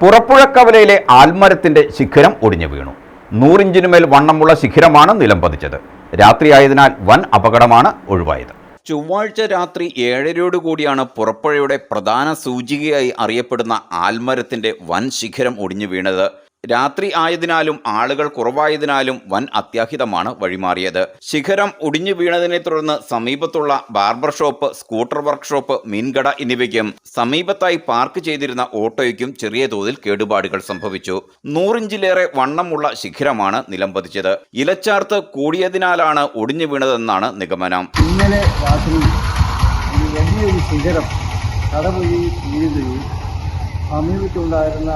പുറപ്പുഴക്കവലയിലെ ആൽമരത്തിന്റെ ശിഖരം ഒടിഞ്ഞു വീണു. നൂറിഞ്ചിനുമേൽ വണ്ണമുള്ള ശിഖരമാണ് നിലം പതിച്ചത്. രാത്രിയായതിനാൽ വൻ അപകടമാണ് ഒഴിവായത്. ചൊവ്വാഴ്ച രാത്രി ഏഴരയോട് കൂടിയാണ് പുറപ്പുഴയുടെ പ്രധാന സൂചികയായി അറിയപ്പെടുന്ന ആൽമരത്തിന്റെ വൻ ശിഖരം ഒടിഞ്ഞു വീണത്. രാത്രി ആയതിനാലും ആളുകൾ കുറവായതിനാലും വൻ അത്യാഹിതമാണ് വഴിമാറിയത്. ശിഖരം ഒടിഞ്ഞു വീണതിനെ തുടർന്ന് സമീപത്തുള്ള ബാർബർ ഷോപ്പ് സ്കൂട്ടർ വർക്ക്ഷോപ്പ് മീൻകട എന്നിവയ്ക്കും സമീപത്തായി പാർക്ക് ചെയ്തിരുന്ന ഓട്ടോയ്ക്കും ചെറിയ തോതിൽ കേടുപാടുകൾ സംഭവിച്ചു. നൂറിഞ്ചിലേറെ വണ്ണമുള്ള ശിഖരമാണ് നിലംപതിച്ചത്. ഇലച്ചാർത്ത് കൂടിയതിനാലാണ് ഒടിഞ്ഞു വീണതെന്നാണ് നിഗമനം. ഇന്നലെ രാത്രി ശിഖരം സമീപത്തുണ്ടായിരുന്ന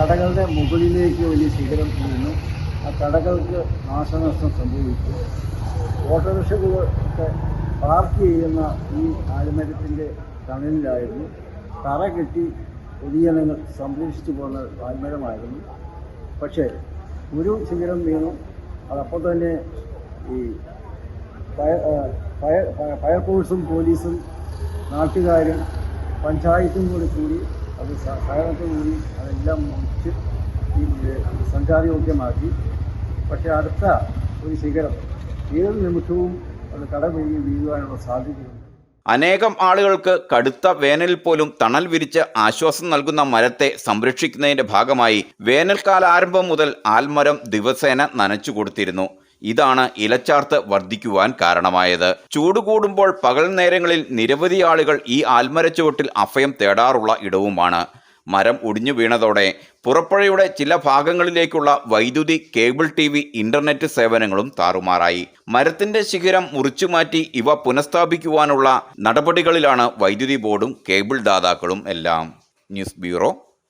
കടകളുടെ മുകളിലേക്ക് വലിയ ശിഖരം വീണു. ആ കടകൾക്ക് നാശനഷ്ടം സംഭവിച്ചു. ഓട്ടോറിക്ഷകളൊക്കെ പാർക്ക് ചെയ്യുന്ന ഈ ആൽമരത്തിന്റെ തണലിലായിരുന്നു. തറ കെട്ടി പൊതുജനങ്ങൾ സംരക്ഷിച്ചു പോകുന്ന ആൽമരമായിരുന്നു. പക്ഷേ ഒരു ശിഖരം വീണു. അതപ്പോൾ തന്നെ ഈ ഫയർ ഫയർ ഫയർ- ഫയർഫോഴ്സും പോലീസും നാട്ടുകാരും പഞ്ചായത്തും കൂടി കൂടി അത് സഹകരണത്തോടുകൂടി അതെല്ലാം മുറിച്ച് ഈ സഞ്ചാരയോഗ്യമാക്കി പക്ഷേ അടുത്ത ഒരു ശിഖരം ഏത് നിമിഷവും അത് കടപിഴി വീഴുവാനുള്ള സാധ്യതയുണ്ട്. അനേകം ആളുകൾക്ക് കടുത്ത വേനലിൽ പോലും തണൽ വിരിച്ച് ആശ്വാസം നൽകുന്ന മരത്തെ സംരക്ഷിക്കുന്നതിന്റെ ഭാഗമായി വേനൽക്കാല ആരംഭം മുതൽ ആൽമരം ദിവസേന നനച്ചു കൊടുത്തിരുന്നു. ഇതാണ് ഇലച്ചാർത്ത് വർദ്ധിക്കുവാൻ കാരണമായത്. ചൂട് കൂടുമ്പോൾ പകൽ നേരങ്ങളിൽ നിരവധി ആളുകൾ ഈ ആൽമരച്ചുവട്ടിൽ അഭയം തേടാറുള്ള ഇടവുമാണ്. മരം ഒടിഞ്ഞു വീണതോടെ പുറപ്പുഴയുടെ ചില ഭാഗങ്ങളിലേക്കുള്ള വൈദ്യുതി കേബിൾ ടി വി ഇന്റർനെറ്റ് സേവനങ്ങളും താറുമാറായി. മരത്തിന്റെ ശിഖരം മുറിച്ചുമാറ്റി ഇവ പുനഃസ്ഥാപിക്കുവാനുള്ള നടപടികളിലാണ് വൈദ്യുതി ബോർഡും കേബിൾ ദാതാക്കളും എല്ലാം. News bureau